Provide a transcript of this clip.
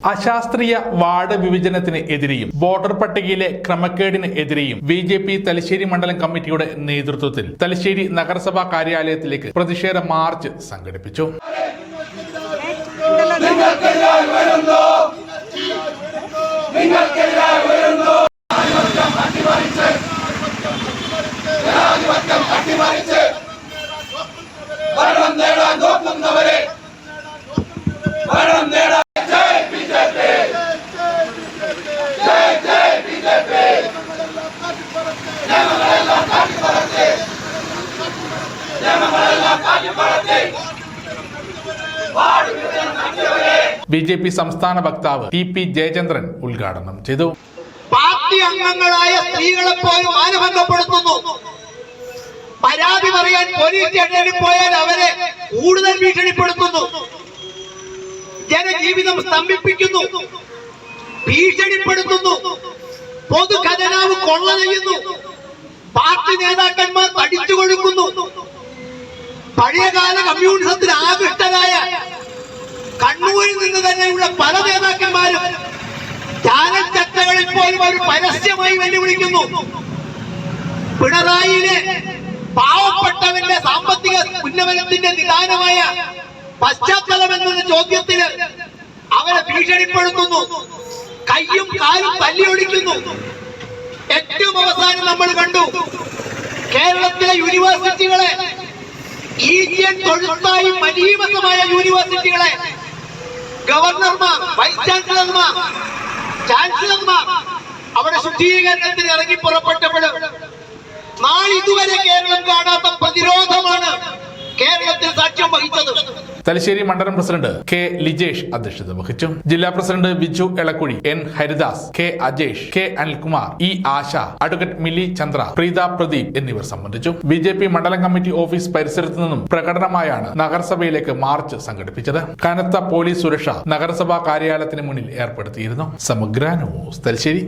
അശാസ്ത്രീയ ward വിഭജനത്തിന് എതിരെയും voter പട്ടികയിലെ ക്രമക്കേടിന് എതിരെയും ബി ജെ പി തലശ്ശേരി മണ്ഡലം കമ്മിറ്റിയുടെ നേതൃത്വത്തിൽ തലശ്ശേരി നഗരസഭാ കാര്യാലയത്തിലേക്ക് പ്രതിഷേധ മാർച്ച് സംഘടിപ്പിച്ചു. ബി ജെ പി സംസ്ഥാന വക്താവ് ടി പി ജയചന്ദ്രൻ ഉദ്ഘാടനം ചെയ്തു. പാർട്ടി അംഗങ്ങളായ സ്ത്രീകളെ പോലും മാനഭംഗപ്പെടുത്തുന്നു. പരാതി പറയാൻ പോലീസ് സ്റ്റേഷനിൽ പോയാൽ അവരെ കൂടുതൽ ഭീഷണിപ്പെടുത്തുന്നു. ജനജീവിതം സ്തംഭിപ്പിക്കുന്നു. ഭീഷണിപ്പെടുത്തുന്നു. പൊതു ഖജനാവ് കൊള്ള ചെയ്യുന്നു പാർട്ടി നേതാക്കന്മാർ തടിച്ചു കൊടുക്കുന്നു പഴയകാല കമ്മ്യൂണിസത്തിന് ആകൃഷ്ടരായ കണ്ണൂരിൽ നിന്ന് തന്നെയുള്ള പല നേതാക്കന്മാരും ചാനൽ ചർച്ചകളിൽ പോലും അവർ പരസ്യമായി വെല്ലുവിളിക്കുന്നു. പിണറായിയിലെ പാവപ്പെട്ടവന്റെ സാമ്പത്തിക ഉന്നമനത്തിന്റെ നിദാനമായ പശ്ചാത്തലം എന്ന ചോദ്യത്തിന് അവരെ ഭീഷണിപ്പെടുത്തുന്നു. കയ്യും കാലും തല്ലിയൊടിക്കുന്നു. ഏറ്റവും അവസാനം നമ്മൾ കണ്ടു കേരളത്തിലെ യൂണിവേഴ്സിറ്റികളെ യൂണിവേഴ്സിറ്റികളെ ഗവർണർമാർ വൈസ് ചാൻസലർമാർ ചാൻസലർമാർ അവിടെ ശുദ്ധീകരണത്തിന് ഇറങ്ങി പുറപ്പെട്ടപ്പോഴും നാളിതുവരെ കേരളം കാണാത്ത തലശ്ശേരി മണ്ഡലം പ്രസിഡന്റ് കെ ലിജേഷ് അധ്യക്ഷത വഹിച്ചു. ജില്ലാ president Biju Elakkuzhi N Haridas K Ajesh K Anilkumar E Asha advocate Mili Chandra Preetha Pradeep എന്നിവർ സംബന്ധിച്ചു. ബി ജെ പി മണ്ഡലം കമ്മിറ്റി ഓഫീസ് പരിസരത്ത് നിന്നും പ്രകടനമായാണ് നഗരസഭയിലേക്ക് മാർച്ച് സംഘടിപ്പിച്ചത്. കനത്ത പോലീസ് സുരക്ഷ നഗരസഭാ കാര്യാലയത്തിന് മുന്നിൽ ഏർപ്പെടുത്തിയിരുന്നു. സമഗ്ര ന്യൂസ് തലശ്ശേരി.